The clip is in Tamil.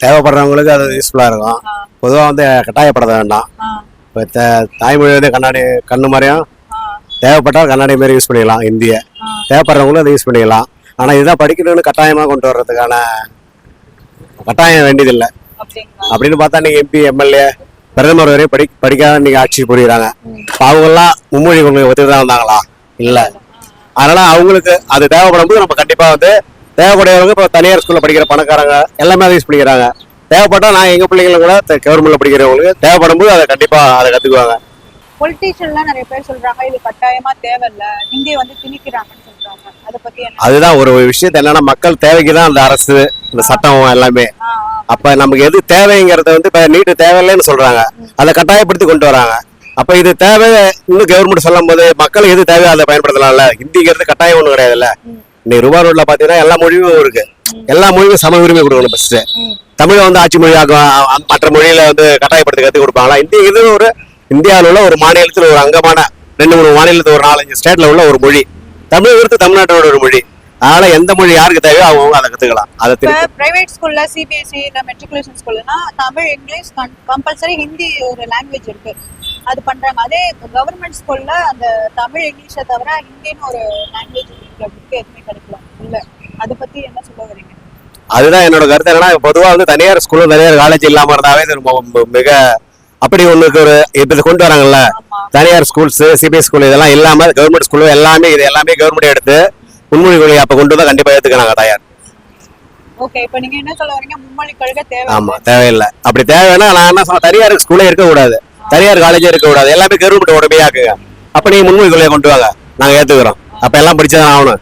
தேவைப்படுறவங்களுக்கு அது யூஸ்ஃபுல்லாக இருக்கும். பொதுவாக வந்து கட்டாயப்பட வேண்டாம். இப்போ தாய்மொழி வந்து கண்ணாடி கண்ணு மாதிரியும் தேவைப்பட்டால் கண்ணாடி மாரி யூஸ் பண்ணிக்கலாம் இந்திய. ஆ. தேவைப்படுறவங்களும் அதை யூஸ் பண்ணிக்கலாம். ஆனால் இதுதான் படிக்கணும்னு கட்டாயமாக கொண்டு வர்றதுக்கான கட்டாயம் வேண்டியதில்லை. அப்படின்னு பார்த்தா நீங்கள் எம்பி எம்எல்ஏ பிரதமர் வரையும் படி படிக்காத இன்னைக்கு ஆட்சி புரியுறாங்க. அவங்கெல்லாம் மும்மொழி கொள்கை ஒத்துட்டு தான் வந்தாங்களா? இல்லை. அதனால அவங்களுக்கு அது தேவைப்படும் போது நம்ம கண்டிப்பாக வந்து தேவைப்படுறவங்க இப்போ தனியார் ஸ்கூலில் படிக்கிற பணக்காரங்க எல்லாமே அதை யூஸ் பண்ணிக்கிறாங்க. தேவைப்பட்டால் நான் எங்கள் பிள்ளைங்களும் கூட கவர்மெண்ட்டில் படிக்கிறவங்களுக்கு தேவைப்படும் போது அதை கண்டிப்பாக அதை கற்றுக்குவாங்க பொலிட்டீஷியன்லாம் நிறைய பேர் சொல்றாங்க இது கட்டாயமா தேவையில்ல இங்கே வந்து திணிக்கிறாங்கன்னு சொல்றாங்க. அதை பத்தி என்ன? அதுதான் ஒரு விஷயத்த என்னன்னா மக்கள் தேவைக்கு தான் அந்த அரசு இந்த சட்டம் எல்லாமே. அப்ப நமக்கு எது தேவைங்கிறத வந்து இப்ப நீட்டு தேவையில்லைன்னு சொல்றாங்க. அதை கட்டாயப்படுத்தி கொண்டு வராங்க. அப்ப இது தேவை இன்னும் கவர்மெண்ட் சொல்லும் போது மக்கள் எது தேவையோ அதை பயன்படுத்தலாம்ல. ஹிந்திங்கிறது கட்டாயம் ஒண்ணும் கிடையாதுல்ல. இன்னைக்கு ரூபா ரோட்ல பாத்தீங்கன்னா எல்லா மொழியும் இருக்கு. எல்லா மொழியும் சம உரிமை கொடுக்கணும் ஃபர்ஸ்ட். தமிழை வந்து ஆட்சி மொழியாக்கும் மற்ற மொழியில வந்து கட்டாயப்படுத்தி கற்றுக் கொடுப்பாங்களா? இந்தி இது ஒரு இந்தியாவில் உள்ள ஒரு மாநிலத்தில் ஒரு அங்கமான ரெண்டு மூணு மாநிலத்தில் ஒரு நாலஞ்சு ஸ்டேட்ல உள்ள ஒரு மொழி. தமிழ்ங்கிறது தமிழ்நாட்டோட ஒரு மொழி. அதனால எந்த மொழி யாருக்கு தேவையோ அவங்க அதை கத்துக்கலாம். அதை திருப்பி பிரைவேட் ஸ்கூல்ல சிபிஎஸ்சி இல்ல மெட்ரிகுலேஷன் ஸ்கூல்னா தமிழ் இங்கிலீஷ் கம்பல்சரி ஹிந்தி ஒரு லாங்குவேஜ் இருக்கு. அது பண்றாங்க. அதே கவர்மெண்ட் ஸ்கூல்ல அந்த தமிழ் இங்கிலீஷை தவிர ஹிந்தின்னு ஒரு லாங்குவேஜ் புக் எதுவுமே கிடைக்கல இல்ல. அதை பத்தி என்ன சொல்ல வரீங்க? அதுதான் என்னோட கருத்து. என்னன்னா பொதுவா வந்து தனியார் ஸ்கூலும் தனியார் காலேஜ் இல்லாம இருந்தாவே இது மிக அப்படி ஒண்ணுக்கு ஒரு இப்ப கொண்டு வராங்கல்ல. தனியார் ஸ்கூல்ஸ் சிபிஎஸ் ஸ்கூல் இதெல்லாம் இல்லாம கவர்மெண்ட் ஸ்கூல் எல்லாமே இது எல்லாமே கவர்மெண்ட் எடுத்து முன்மொழி கொள்கை அப்ப கொண்டு வந்தா கண்டிப்பா ஏத்துக்கிறாங்க தயார். ஓகே இப்ப நீங்க என்ன சொல்ல வரீங்க? மும்மொழி கொள்கை தேவை ஆமா தேவையில்லை. அப்படி தேவைன்னா நான் என்ன சொன்னேன் தனியார் ஸ்கூலே இருக்க கூடாது தனியார் காலேஜே இருக்க கூடாது எல்லாமே கவர்மெண்ட் உடமையாக்குங்க. அப்ப நீங்க முன்மொழி கொள்கையை கொண்டு வாங்க. நாங்க ஏத்துக்கிறோம். அப்ப எல்லாம் படிச்சதான் ஆகணும்.